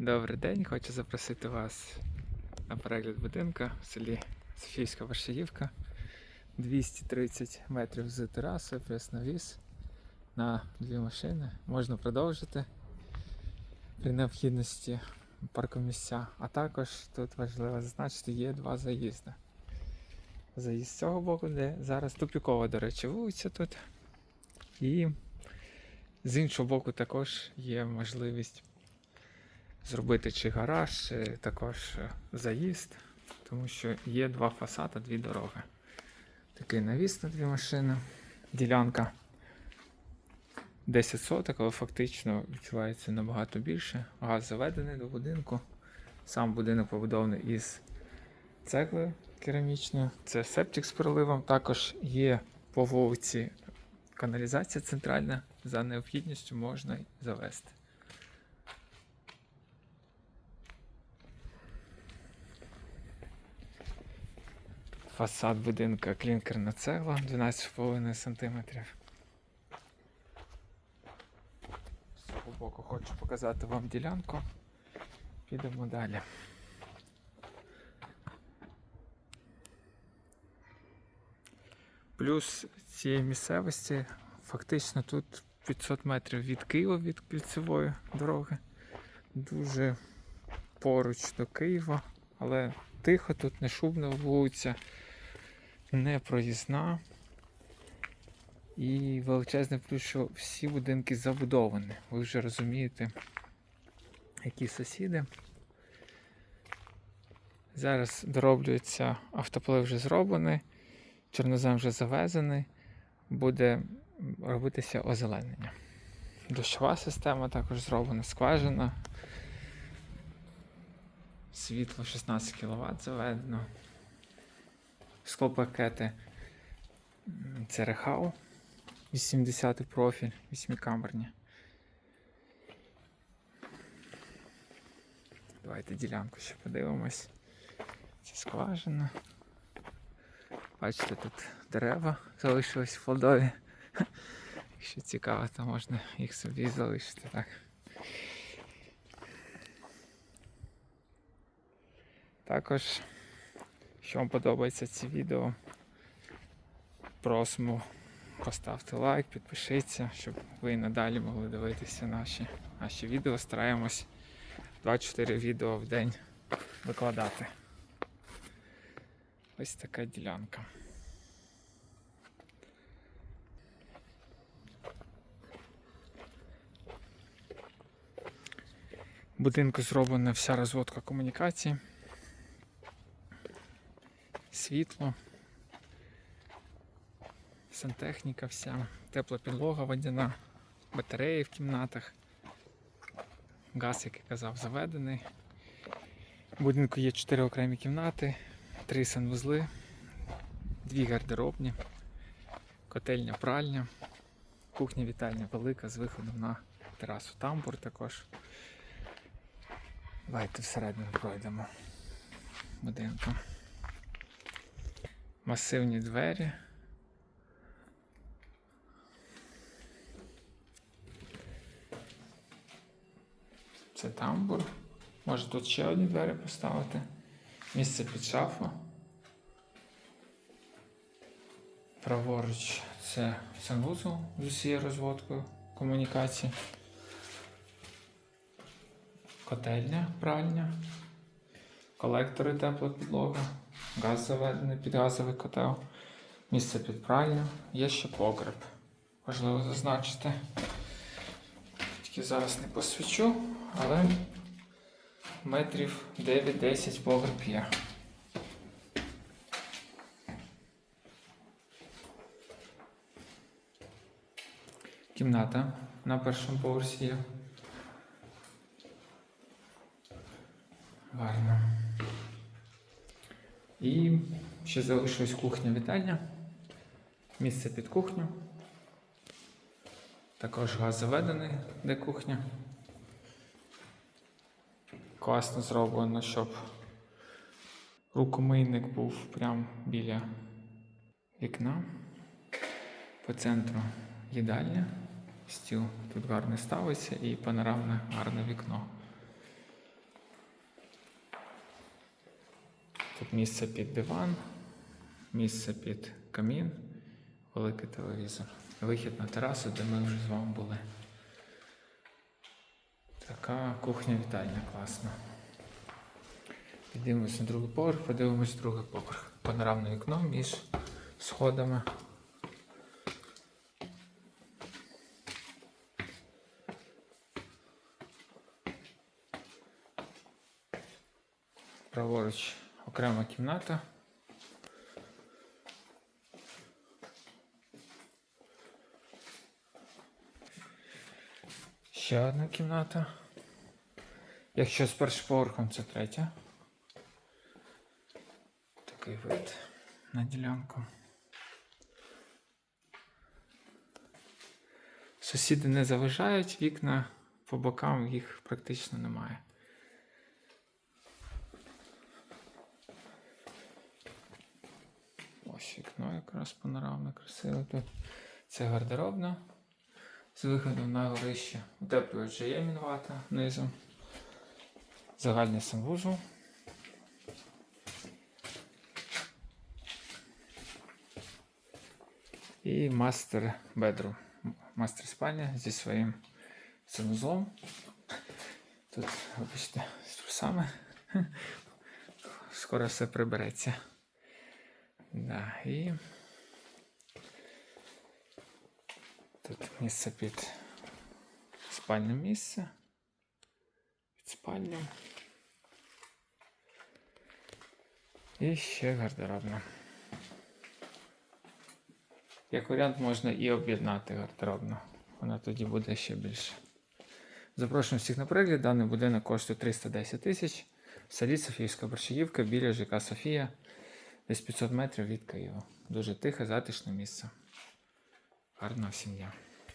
Добрий день, хочу запросити вас на перегляд будинка в селі Софійська Варшаївка. 230 метрів з терасою, плюс навіс на дві машини. Можна продовжити при необхідності паркомісця. А також тут важливо зазначити, є два заїзди. Заїзд з цього боку, де зараз тупікова, до речі, вулиця тут. І з іншого боку також є можливість зробити чи гараж, чи також е, заїзд, тому що є два фасади, дві дороги. Такий навіс на дві машини. Ділянка 10 соток, але фактично відчувається набагато більше. Газ заведений до будинку. Сам будинок побудований із цегли керамічної. Це септик з проливом. Також є по вулиці каналізація центральна. За необхідністю можна завести. Фасад будинка клінкерна цегла 12,5 см. З цього боку хочу показати вам ділянку. Підемо далі. Плюс цієї місцевості фактично тут 500 метрів від Києва від кільцевої дороги. Дуже поруч до Києва, але тихо, тут не шумна вулиця, не проїзна. І величезний плюс, що всі будинки забудовані. Ви вже розумієте, які сусіди. Зараз дороблюється автоплив вже зроблений, чорнозем вже завезений, буде робитися озеленення. Дощова система також зроблена, скважина. Світло 16 кВт заведено. Склопакети м, це Рехау 80 профіль, 8-камерні. Давайте ділянку ще подивимось. Це скважина. Бачите, тут дерева залишились в плодові. Якщо цікаво, то можна їх собі залишити так. Також, якщо вам подобається ці відео, просимо поставте лайк, підпишіться, щоб ви і надалі могли дивитися наші, наші відео. Стараємось 24 відео в день викладати. Ось така ділянка. Будинку зроблена вся розводка комунікацій, світло, сантехніка вся, тепла підлога водяна, батареї в кімнатах, газ, як я казав, заведений. В будинку є 4 окремі кімнати, 3 санвузли, 2 гардеробні, котельня, пральня, кухня вітальня велика з виходом на терасу тамбур також. Давайте всередину пройдемо будинку. Масивні двері. Це тамбур. Може тут ще одні двері поставити. Місце під шафу. Праворуч це санвузол з усією розводкою комунікації. Котельня, пральня, колектори тепла підлога, газ заведений під газовий котел, місце під пральню, є ще погреб. Важливо зазначити. Тільки зараз не посвічу, але метрів 9-10 погреб є. Кімната на першому поверсі є. Гарно. І ще залишилась кухня вітальня. Місце під кухню. Також газ заведений, де кухня. Класно зроблено, щоб рукомийник був прямо біля вікна. По центру їдальня. Стіл тут гарно ставиться і панорамне гарне вікно. Місце під диван, місце під камін, великий телевізор. Вихід на терасу, де ми вже з вами були. Така кухня-вітальня класна. Підіймемось на другий поверх, подивимось другий поверх. Панорамне вікно між сходами. Праворуч окрема кімната. Ще одна кімната. Якщо з першим поверхом це третя. Такий вид на ділянку. Сусіди не заважають, вікна по бокам їх практично немає. Ось вікно якраз панорамне, красиве тут. Це гардеробна з виходом на горище. Утеплювач є мінвата низом. Загальний санвузол. І мастер бедру. Мастер спальня зі своїм санузлом. Тут, вибачте, з трусами. Скоро все прибереться. Да, і тут місце під спальне місце. Під спальню. І ще гардеробна. Як варіант можна і об'єднати гардеробну. Вона тоді буде ще більше. Запрошуємо всіх на перегляд. Даний будинок коштує 310 тисяч. Селі Софіївська Борщагівка біля ЖК Софія. Десь 500 метрів від Києва. Дуже тихе, затишне місце. Гарна всім дня.